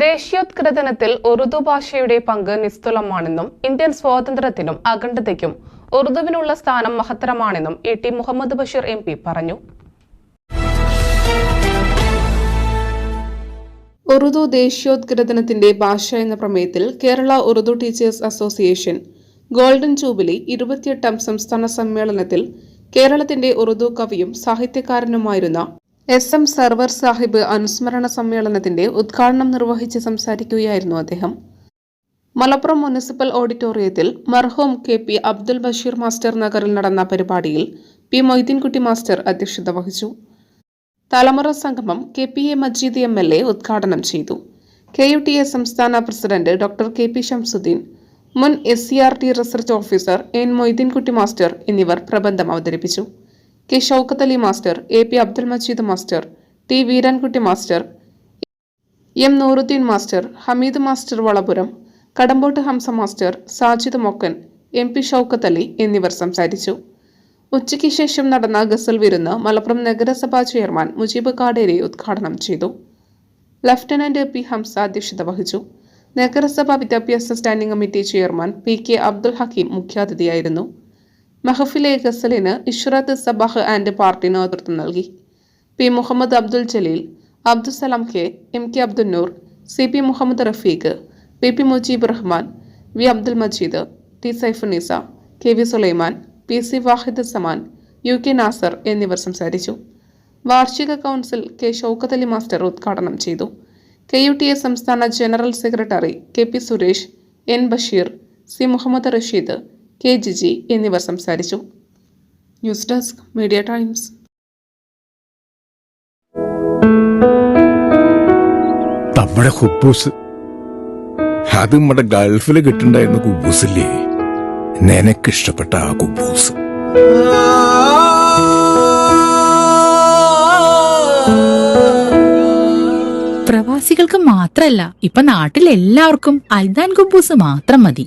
ദേശീയോത്ഗ്രഥനത്തിൽ ഉറുദു ഭാഷയുടെ പങ്ക് നിസ്തുലമാണെന്നും ഇന്ത്യൻ സ്വാതന്ത്ര്യത്തിനും അഖണ്ഡതയ്ക്കും ഉറുദുവിനുള്ള സ്ഥാനം മഹത്തരമാണെന്നും A T Muhammad Basheer M P പറഞ്ഞു. ഉറുദു ദേശീയോദ്ഗ്രഥനത്തിന്റെ ഭാഷ എന്ന പ്രമേയത്തിൽ Kerala Urdu teachers association golden jubilee ഇരുപത്തിയെട്ടാം സംസ്ഥാന സമ്മേളനത്തിൽ കേരളത്തിന്റെ ഉറുദു കവിയും സാഹിത്യകാരനുമായിരുന്ന എസ് എം സർവർ സാഹിബ് അനുസ്മരണ സമ്മേളനത്തിന്റെ ഉദ്ഘാടനം നിർവഹിച്ച് സംസാരിക്കുകയായിരുന്നു അദ്ദേഹം. മലപ്പുറം മുനിസിപ്പൽ ഓഡിറ്റോറിയത്തിൽ മർഹോം K P Abdul Basheer master നഗറിൽ നടന്ന പരിപാടിയിൽ പി മൊയ്തീൻകുട്ടി മാസ്റ്റർ അധ്യക്ഷത വഹിച്ചു. തലമുറ സംഗമം K P A Majeed M L A ഉദ്ഘാടനം ചെയ്തു. കെ യു ടി എ സംസ്ഥാന president doctor K P Shamsuddeen മുൻ S C R T research officer N Moideenkutty master എന്നിവർ പ്രബന്ധം അവതരിപ്പിച്ചു. K Shoukath Ali master A P Abdul Majeed master T Veerankutty master M Nooruddeen master Hameed master Valapuram Kadampot Hamza master Sajid Mokkan M P Shoukath Ali എന്നിവർ സംസാരിച്ചു. ഉച്ചയ്ക്ക് ശേഷം നടന്ന ഗസൽ വിരുന്ന് മലപ്പുറം നഗരസഭാ ചെയർമാൻ മുജീബ് കാടേരി ഉദ്ഘാടനം ചെയ്തു. ലഫ്റ്റനന്റ് പി ഹംസ അധ്യക്ഷത വഹിച്ചു. നഗരസഭാ വിദ്യാഭ്യാസ standing committee chairman P K Abdul Hakeem മുഖ്യാതിഥിയായിരുന്നു. മഹഫിലെ ഗസലിന് ഇഷ്റത്ത് സബാഹ് ആൻഡ് പാർട്ടി നേതൃത്വം നൽകി. P Muhammad Abdul Jaleel Abdussalam K M K Abdul Noor C P Muhammad Rafeeq P P Mujeeb Rahman V Abdul Majeed T Saifunnisa K V Sulaiman P C Wahid Saman U K Nasar എന്നിവർ സംസാരിച്ചു. വാർഷിക council K Shoukath Ali master ഉദ്ഘാടനം ചെയ്തു. K U T A സംസ്ഥാന general secretary K P Suresh N Basheer C Muhammad Rasheed K Jiji എന്നിവർ സംസാരിച്ചു. News desk media times. നമ്മുടെ അത് നമ്മുടെ ഗൾഫിൽ കിട്ടുണ്ടായിരുന്ന കുബൂസില്ലേ നിനക്കിഷ്ടപ്പെട്ട ആ കുബൂസ് പ്രവാസികൾക്ക് മാത്രല്ല ഇപ്പൊ നാട്ടിലെല്ലാവർക്കും അൽദാൻ കുബൂസ് മാത്രം മതി.